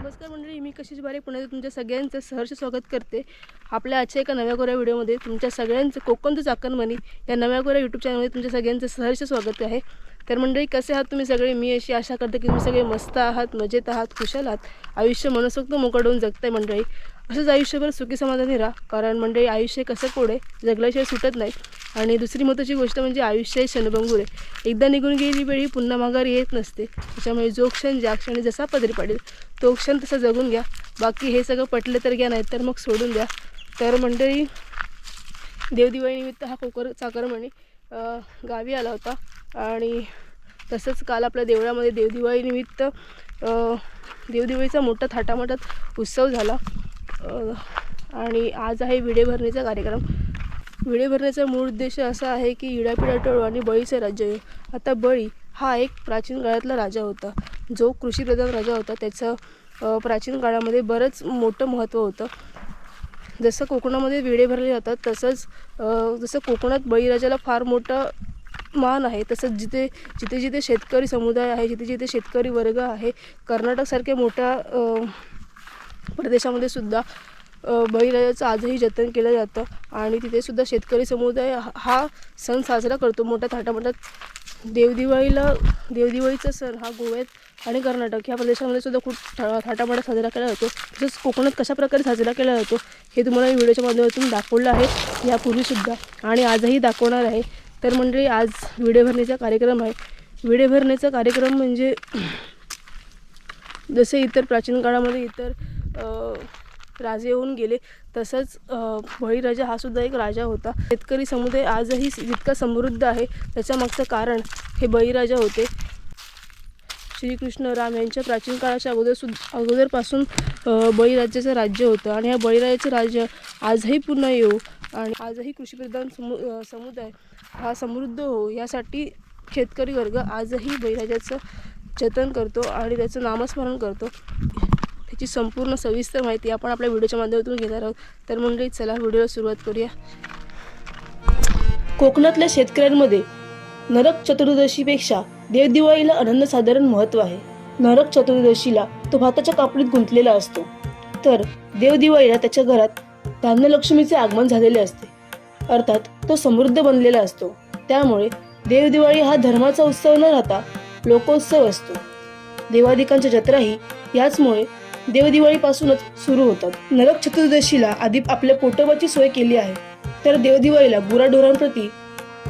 नमस्कार मंडळी मी कशीच बारे पुण्यात तुमच्या सगळ्यांचं सहर्ष स्वागत करते. आपल्या आजच्या एका नव्या गोऱ्या व्हिडिओमध्ये तुमच्या सगळ्यांचं कोकणचं चाकणमणी या नव्या गोऱ्या यूट्यूब चॅनलमध्ये तुमच्या सगळ्यांचं सहर्ष स्वागत आहे. तर मंडळी कसे आहात तुम्ही सगळे? मी अशी आशा करते की तुम्ही सगळे मस्त आहात मजेत आहात खुशाल आहात. आयुष्य मनसोक्त मोकळून जगताय मंडळी. असंच आयुष्यभर सुखी समाधानी राहा. कारण मंडळी आयुष्य कसं पुढे? जगल्याशिवाय सुटत नाही. आणि दुसरी महत्त्वाची गोष्ट म्हणजे आयुष्य हे क्षणभंगूर आहे. एकदा निघून गेली वेळी पुन्हा माघारी येत नसते. त्याच्यामुळे जो क्षण ज्या क्षणी जसा पदरी पडेल तो क्षण तसा जगून घ्या. बाकी हे सगळं पटलं तर घ्या नाही तर मग सोडून द्या. तर मंडळी देवदिवाळीनिमित्त हा कोकर चाकरमणी गावी आला होता. आणि तसंच काल आपल्या देवळामध्ये देवदिवाळीनिमित्त देवदिवाळीचा मोठा थाटामाटात उत्सव झाला. आणि आज आहे विडे भरणीचा कार्यक्रम. विडे भरण्याचा मूळ उद्देश असा आहे की इडापिडा टोळ आणि बळीचे राज्य आता बळी हा एक प्राचीन काळातला राजा होता. जो कृषीप्रधान राजा होता. त्याचं प्राचीन काळामध्ये बरंच मोठं महत्त्व होतं. जसं कोकणामध्ये विडे भरले जातात तसंच जसं कोकणात बळीराजाला फार मोठं मान आहे तसंच जिथे जिथे जिथे शेतकरी समुदाय आहे जिथे जिथे शेतकरी वर्ग आहे कर्नाटकसारख्या मोठ्या प्रदेशामध्ये सुद्धा अ, बळीराजाचं आजही जतन केलं जातं. आणि तिथे सुद्धा शेतकरी समुदाय हा- हा सण साजरा करतो. मोठ्या थाटामाटात देवदिवाळीला देवदिवाळीचा सण हा गोव्यात आणि कर्नाटक ह्या प्रदेशामध्ये सुद्धा खूप था थाटामाटात साजरा केला जातो. तसंच कोकणात कशा प्रकारे साजरा केला जातो हे तुम्हाला मी व्हिडिओच्या माध्यमातून दाखवलं आहे. यापूर्वीसुद्धा आणि आजही दाखवणार आहे. तर मंडळी आज विडे भरणीचा कार्यक्रम आहे. विडे भरणीचा कार्यक्रम म्हणजे जसे इतर प्राचीन काळामध्ये इतर राजे होऊन गेले. तसंच बळीराजा हा सुद्धा एक राजा होता. शेतकरी समुदाय आजही जितका समृद्ध आहे. त्याच्यामागचं कारण हे बळीराजा होते. श्रीकृष्ण राम यांच्या प्राचीन काळाच्या अगोदर सुद्धा अगोदरपासून बळीराजाचं राज्य होतं. आणि ह्या बळीराजाचं राज्य आजही पुन्हा येऊ आणि आजही कृषीप्रधान समु समुदाय हा समृद्ध हो यासाठी शेतकरी वर्ग आजही बळीराजाचं जतन करतो आणि त्याचं नामस्मरण करतो. याची संपूर्ण सविस्तर माहिती आपण आपल्या व्हिडिओच्या माध्यमातून घेणार आहोत. तर मंडळी चला व्हिडिओला सुरुवात करूया. कोकणातल्या शेतकऱ्यांमध्ये नरक चतुर्दशीपेक्षा देवदिवाळीला अनन्यसाधारण महत्त्व आहे. नरक चतुर्दशीला तो भाताच्या कापडीत गुंतलेला असतो. तर देवदिवाळीला त्याच्या घरात धान्यलक्ष्मीचे आगमन झालेले असते. अर्थात तो समृद्ध बनलेला असतो. त्यामुळे देवदिवाळी हा धर्माचा उत्सव न राहता लोकोत्सव असतो. देवादिकांच्या जत्राही याचमुळे देवदिवाळीपासूनच सुरू होतात. नरक चतुर्दशीला आधी आपल्या पोटोबाची सोय केली आहे. तर देवदिवाळीला गुराढोरांप्रती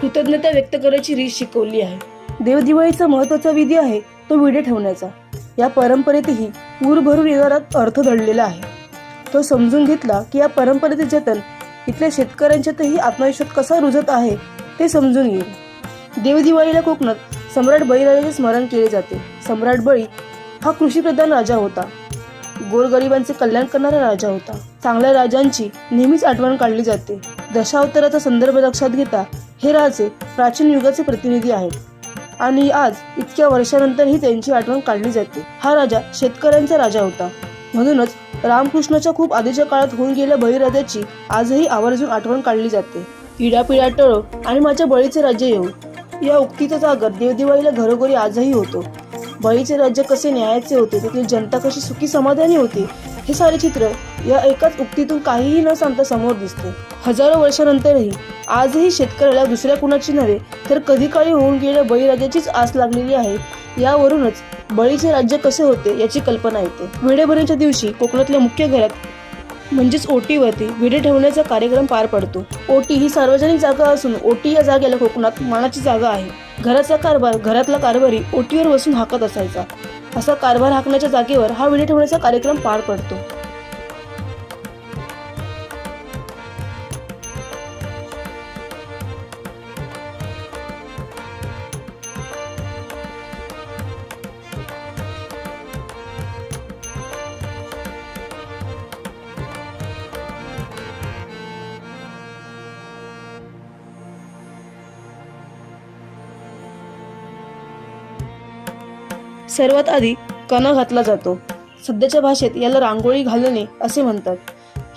कृतज्ञता व्यक्त करायची रीत शिकवली आहे. देवदिवाळीचा महत्त्वाचा विधी आहे तो विडे ठेवण्याचा. या परंपरेतही ऊर भरून येणारा अर्थ दडलेला आहे. तो समजून घेतला की या परंपरेचे जतन इथल्या शेतकऱ्यांच्यातही आत्मविश्वास कसा रुजत आहे ते समजून येईल देवदिवाळीला कोकणात सम्राट बळीराजाचे स्मरण केले जाते. सम्राट बळी हा कृषीप्रधान राजा होता. गोरगरिबांचे कल्याण करणारा राजा होता. चांगल्या राजांची नेहमीच आठवण काढली जाते. दशावताराचा संदर्भ लक्षात घेता हे राजे प्राचीन युगाचे प्रतिनिधी आहेत. आणि आज इतक्या वर्षानंतरही त्यांची आठवण काढली जाते. हा राजा शेतकऱ्यांचा राजा होता. म्हणूनच रामकृष्णाच्या खूप आधीच्या काळात होऊन गेल्या बळीराजाची आजही आवर्जून आठवण काढली जाते. पिढ्यापिढ्या टळो आणि माझ्या बळीचे राज्य येऊ या उक्तीचा जागर देवदिवाळीला घरोघरी आजही होतो. बळीचे राज्य कसे न्यायाचे होते तेथील जनता कशी सुखी समाधानी होती हे सारे चित्र या एकाच उक्तीतून काहीही न सांगता समोर दिसते. हजारो वर्षानंतरही आजही शेतकऱ्याला दुसऱ्या कुणाची नव्हे तर कधी काळी होऊन गेलेल्या बळीराजाचीच आस लागलेली आहे. यावरूनच बळीचे राज्य कसे होते याची कल्पना येते. वेडेभरणीच्या दिवशी कोकणातल्या मुख्य घरात म्हणजेच ओटीवरती विडे ठेवण्याचा कार्यक्रम पार पडतो. ओटी ही सार्वजनिक जागा असून ओटी या जागेला कोकणात मानाची जागा आहे. घराचा कारभार घरातला कारभारी ओटीवर बसून हाकत असायचा. असा कारभार हाकण्याच्या जागेवर हा विडे ठेवण्याचा कार्यक्रम पार पडतो. सर्वात आधी कणा घातला जातो. सध्याच्या भाषेत याला रांगोळी घालणे असे म्हणतात.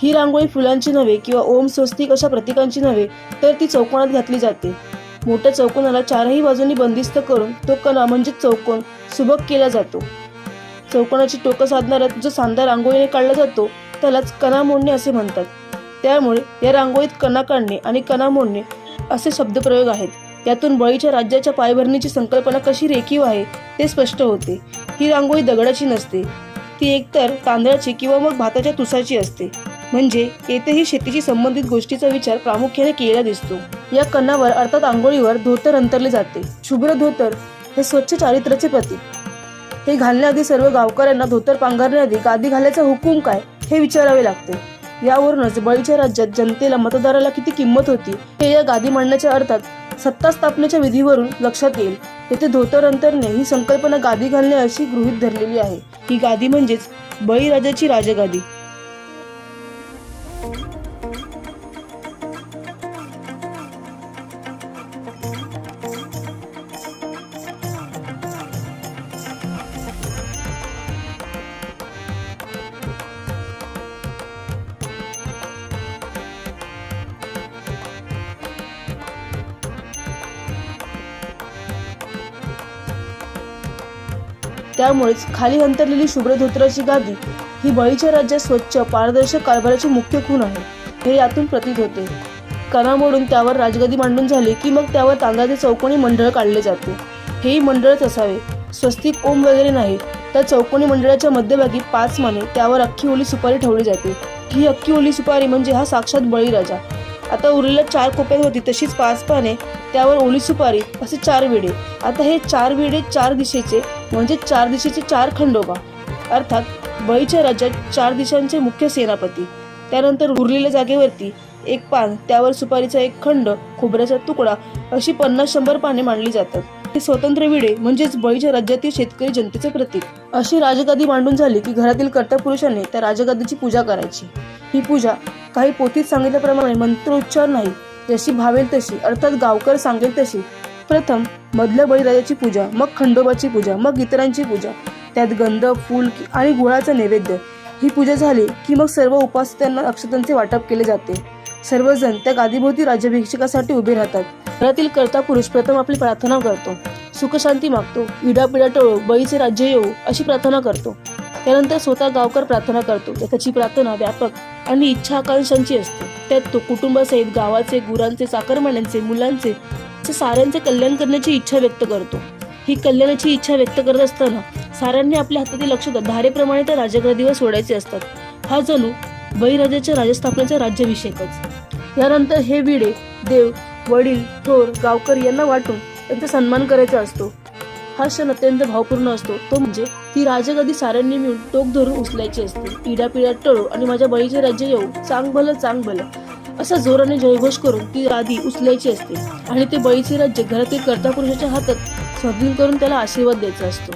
ही रांगोळी फुलांची नव्हे किंवा ओम स्वस्तिक अशा प्रतीकांची नव्हे तर ती चौकोनात घातली जाते. मोठ्या चौकोनाला चारही बाजूंनी बंदिस्त करून तो कणा म्हणजे चौकोन सुबक केला जातो. चौकोनाची टोकं साधणारा जो सांधा रांगोळीने काढला जातो त्यालाच कणा मोडणे असे म्हणतात. त्यामुळे या रांगोळीत कणा काढणे आणि कणा मोडणे असे शब्दप्रयोग आहेत. यातून बळीच्या राज्याच्या पायभरणीची संकल्पना कशी रेखीव आहे ते स्पष्ट होते. ही रांगोळी दगडाची नसते. ती एकतर तांदळाची किंवा मग भाताच्या तुसाची असते. म्हणजे येथेही शेतीशी संबंधित गोष्टीचा विचार प्रामुख्याने केलेला दिसतो. या कणावर अर्थात आंघोळीवर धोतर अंतरले जाते. शुभ्र धोतर हे स्वच्छ चारित्र्याचे प्रतीक. हे घालण्याआधी सर्व गावकऱ्यांना धोतर पांघरण्याआधी गादी घालायचा हुकूम काय हे विचारावे लागते. यावरूनच बळीच्या राज्यात जनतेला मतदाराला किती किंमत होती हे या गादी मांडण्याच्या अर्थात सत्ता स्थापनेच्या विधीवरून लक्षात येईल. येथे धोतर अंतरने ही संकल्पना गादी घालणे अशी गृहीत धरलेली आहे. ही गादी म्हणजेच बळीराजाची राजगादी. त्यामुळेच खाली अंतरलेली शुभ्र धोत्राची गादी ही बळीच्या राज्यात स्वच्छ पारदर्शक कारभाराची मुख्य खूण आहे. हे यातून प्रतीत होते. कणा मोडून त्यावर राजगदी मांडून झाली की मग त्यावर तांदळाचे चौकोनी मंडळ काढले जाते. हेही मंडळच असावे. स्वस्तिक ओम वगैरे नाही तर चौकोनी मंडळाच्या मध्यभागी पाच माने त्यावर अख्खी ओली सुपारी ठेवली जाते. ही अख्खी ओली सुपारी म्हणजे हा साक्षात बळीराजा. आता उरलेल्या चार कोप्यात होती तशीच पाच पाने त्यावर ओली सुपारी असे चार विडे. आता हे चार विडे चार दिशेचे म्हणजे चार दिशेचे चार खंडोबा. अर्थात बळीच्या राज्यात चार दिशांचे मुख्य सेनापती. त्यानंतर उरलेल्या जागेवरती एक पान त्यावर सुपारीचा एक खंड खोबऱ्याचा तुकडा अशी पन्नास शंभर पाने मांडली जातात. हे स्वतंत्र विडे म्हणजेच बळीच्या राज्यातील शेतकरी जनतेचे प्रतीक. अशी राजगादी मांडून झाली की घरातील कर्त्या पुरुषांनी त्या राजगादीची पूजा करायची. ही पूजा काही पोथीत सांगितल्याप्रमाणे मंत्रोच्चार नाही. जशी भावेल तशी अर्थात गावकर सांगेल तशी प्रथम मधल्या बळीराजाची पूजा मग खंडोबाची पूजा मग इतरांची पूजा. त्यात गंध फूल आणि गुळाचा नैवेद्य. ही पूजा झाली की मग सर्व उपासत्यांना अक्षतांचे वाटप केले जाते. सर्वजण त्या गादीभोवती राज्याभिषेकासाठी उभे राहतात. घरातील कर्ता पुरुष प्रथम आपली प्रार्थना करतो. सुखशांती मागतो. इडापिडा टळो. बळीचे राज्य येऊ अशी प्रार्थना करतो. त्यानंतर स्वतः गावकर प्रार्थना करतो. त्याची प्रार्थना व्यापक आणि इच्छा आकांक्षांची असते. त्यात तो कुटुंबासहित गावाचे गुरांचे चाकरमान्यांचे मुलांचे असे साऱ्यांचे कल्याण करण्याची इच्छा व्यक्त करतो. ही कल्याणाची इच्छा व्यक्त करत असताना साऱ्यांनी आपल्या हातातील लक्ष धारेप्रमाणे त्या राजगादीवर सोडायचे असतात. हा जणू बळीराजाच्या राजस्थापनेचा राज्याभिषेकच. यानंतर हे विडे देव वडील थोर गावकर यांना वाटून त्यांचा सन्मान करायचा असतो. हा क्षण अत्यंत भावपूर्ण असतो. तो म्हणजे ती राजगादी साऱ्यांनी मिळून टोक धरून उचलायची असते. पिढ्या पिढ्या टळो आणि माझ्या बळीचे राज्य येऊ चांग भलं चांग भलं असा जोराने जयघोष करून ती आधी उचलायची असते आणि ते बळीचे राज्य घरातील कर्ता पुरुषाच्या हातात स्वाधीन करून त्याला आशीर्वाद द्यायचा असतो.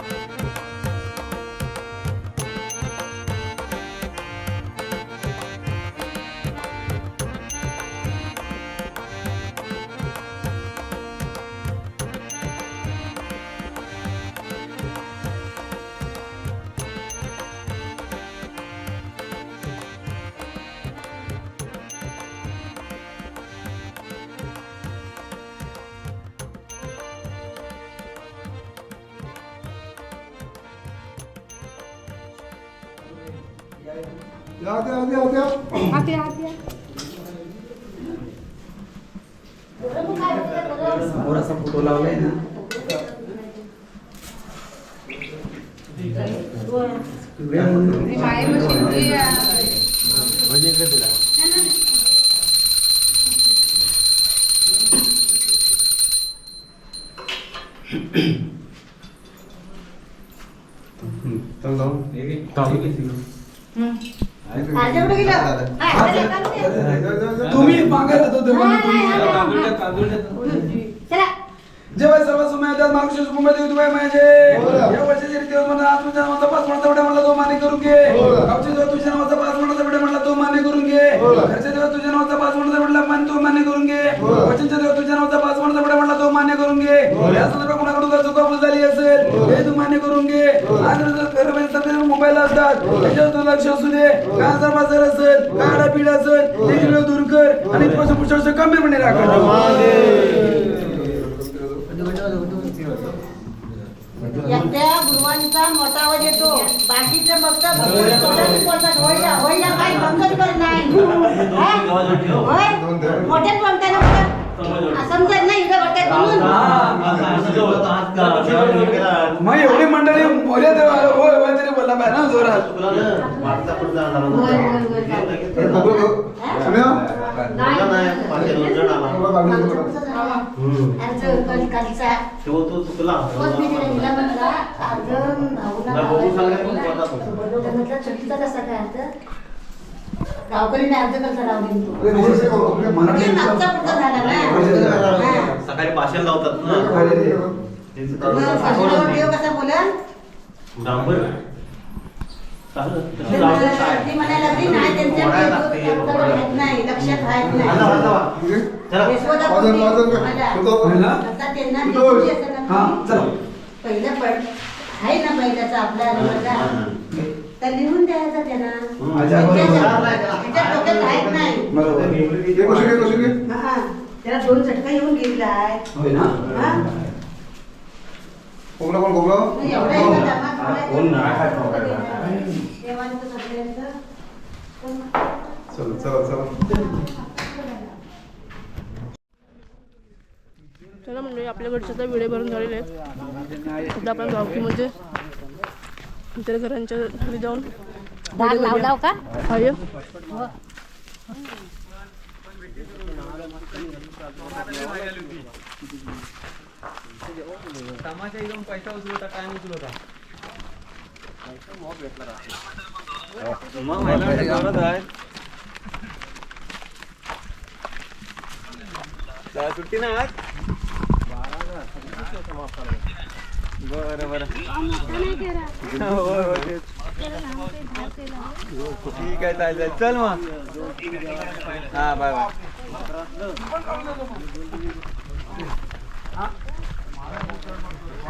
आते आते आते थोडासा फोटो लावलाय ना. म्हणजे इकडे दिला. चल जाऊ. तुम्ही मागायला होते तुम्ही जेव्हा सर्व समय त्यात मागच्या सुकुमार देवी तुम्ही म्हणजे या वर्षाच्या रीतीवर म्हणा आज तुझ्या नावाचा पाच म्हणता एवढ्या म्हणला तो मान्य करून घे. गावच्या जेव्हा तुझ्या नावाचा पाच म्हणता एवढ्या म्हणला तो मान्य करून घे. घरच्या जेव्हा तुझ्या नावाचा पाच म्हणता एवढा मान तो मान्य करून घे. वचनच्या जेव्हा तुझ्या नावाचा पाच म्हणता एवढ्या म्हणला तो मान्य करून घे. या संदर्भात कोणाकडून चुकामूल झाली असेल हे तू मान्य करून घे. आज असतात. त्याच्यावर तू लक्ष असू दे. आजार बाजार असेल काय आडापीड असेल सगळं दूर कर आणि तुझ्या पुढच्या गंभीरपणे राखा गुरुवांचा मोठा आवाज येतो. बाकीचे फक्त काही नाही. हा? समजत म्हणून. मग एवढी मंडळी बोलत होय होय तरी बोलला पाहिजे ना जोरात. गावकरीने अर्ज कसा लावली. सकाळी पाशाला लावतात. ना कसा बोलन पहिलं? पण आहे ना पहिल्याचा आपला तर लिहून द्यायचा त्यांना. त्याला दोन झटका येऊन गेलाय होय ना? हा? कोंबडा कोण एवढा थोडा कोण नाही खात चल चला म्हणजे आपल्याकडचे तर विडे भरून झालेले आहेत आता आपण गावकीमध्ये इतर घरांच्या घरी जाऊन डाग लावलाव का हाय सुट्टी ना आज बरं बरं ठीक आहे चालेल चल मग. हा बाय बाय.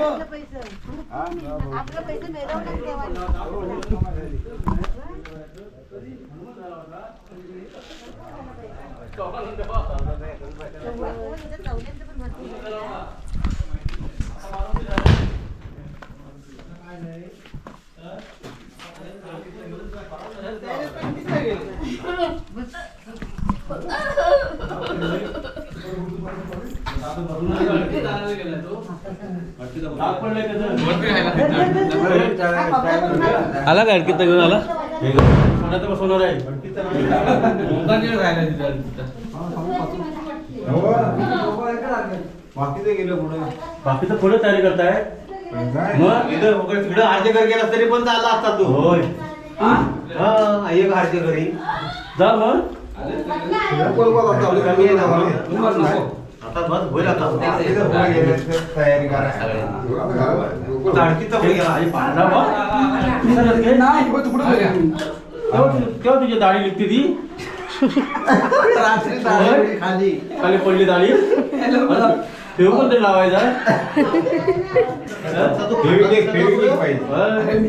आपलं पैसे मिळवूनच ठेवायचं आला. काय किती घेऊन आला? बसवणार आहे. बाकीचे गेले पुढे. बाकीचं पुढे तयारी करताय. मग? इथं वगैरे तिकडं आरचे घर गेला तरी पण चालला असता तू. होय. हा? एक आरचे घरी. जा मग. कोण कोण आता ना बस होईल आता तयारी करा ताडकीचा पुढे गेला आणि पांढरा बघ. नाही हो, तू कुठं गेला? केव्हा तु- केव्हा तुझी दाढी निघते ती रात्री खाली खाली पडली दाढी. ठेव पण ते लावायचा फेविक्विक, फेविक्विक अरे, पाहिजे. मी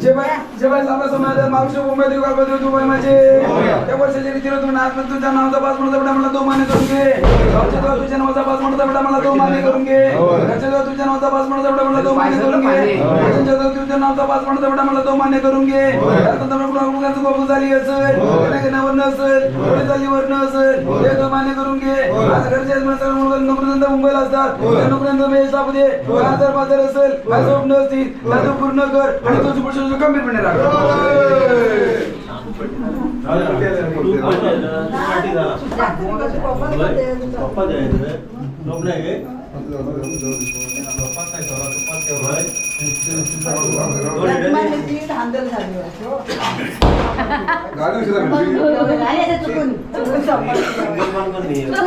जेव्हा जेव्हा समाजात मागच्या मुंबईत बदल दुबई माझे त्या वर्षाच्या रीतीने तुम्ही नाच तुझ्या नावाचा पास म्हणता बेटा मला तो मान्य करून घे. गावच्या जेव्हा तुझ्या नावाचा पास म्हणता बेटा मला तो मान्य करून घे. जेव्हा तुझ्या नावाचा पास म्हणता बेटा मला तो मान्य करून घे. घरच्या जेव्हा तुझ्या नावाचा पास म्हणता बेटा मला तो मान्य करून घे. आता तुम्ही कुणा कुणाचं बाबू झाली असेल कुणा वर्ण असेल थोडी झाली वर्ण असेल हे तो मान्य करून घे. आज घरच्या नोकरीनंतर मुंबईला असतात. त्या नोकरीनंतर वेळ सापू दे. हजार बाजार असेल काय स्वप्न असतील त्या तू पूर्ण कर आणि तुझी पुढची गंभीरपणे राख तू पाठी झाला, तू पाठी झाला. होय? पप्पा द्यायचं रे. लोक नाही गे? पप्पा काय ठेवला? पप्पा ठेवला. होय? दोन इडली. गाडी उशिरा भेटली. झाली आता चुकून सिंगल मान पण नाही आहे.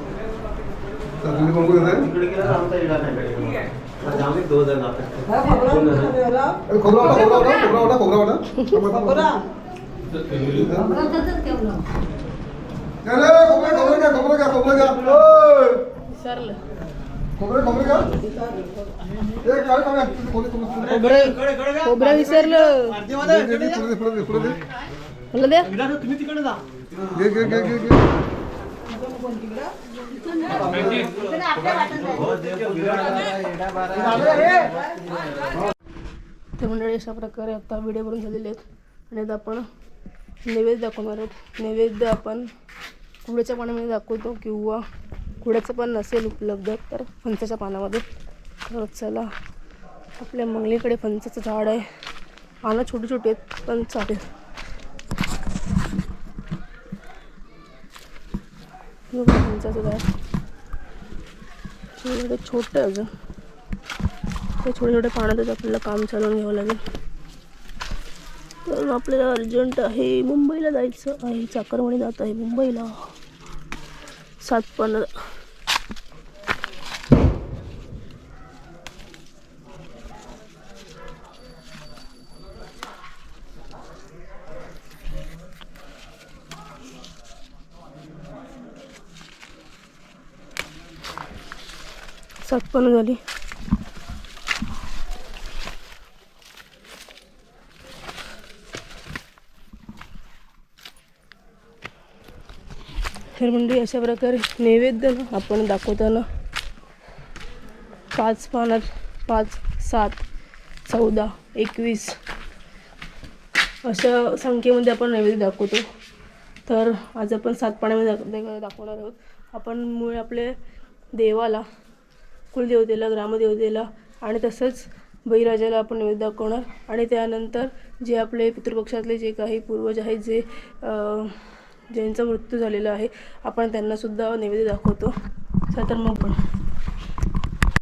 तुम्ही. हे? कोण कोण खोबरा खोबरा! विसरलं. तुम्ही तिकडे जा. तर मंडळी अशा प्रकारे आता व्हिडिओ बनून झालेले आहेत. आणि आता आपण नैवेद्य दाखवणार आहोत. नैवेद्य आपण कुड्याच्या पाण्यामध्ये दाखवतो किंवा कुड्याचं पण नसेल उपलब्ध तर फणसाच्या पानामध्ये. तर चला आपल्या मंगलीकडे फणसाचं झाड आहे. पानं छोटी छोटी आहेत पण चालेल. हे छोटे छोटं अजून ते छोटे छोटे पाण्यातच आपल्याला काम चालवून घ्यावं लागेल. कारण आपल्याला अर्जंट आहे मुंबईला जायचं आहे. चाकरमणी जात आहे मुंबईला. सात पंधरा सात पण झाली. तर म्हणजे अशा प्रकारे नैवेद्य ना आपण दाखवताना पाच पानात पाच सात चौदा एकवीस अशा संख्येमध्ये आपण नैवेद्य दाखवतो. तर आज आपण सात पाण्यामध्ये दाखवणार आहोत. आपण मुळे आपले देवाला कुलदेवतेला ग्रामदेवतेला आणि तसंच बळीराजाला आपण नैवेद्य दाखवणार. आणि त्यानंतर जे आपले पितृपक्षातले जे काही पूर्वज आहेत जे ज्यांचा मृत्यू झालेला आहे आपण त्यांनासुद्धा नैवेद्य दाखवतो. चला तर मग पण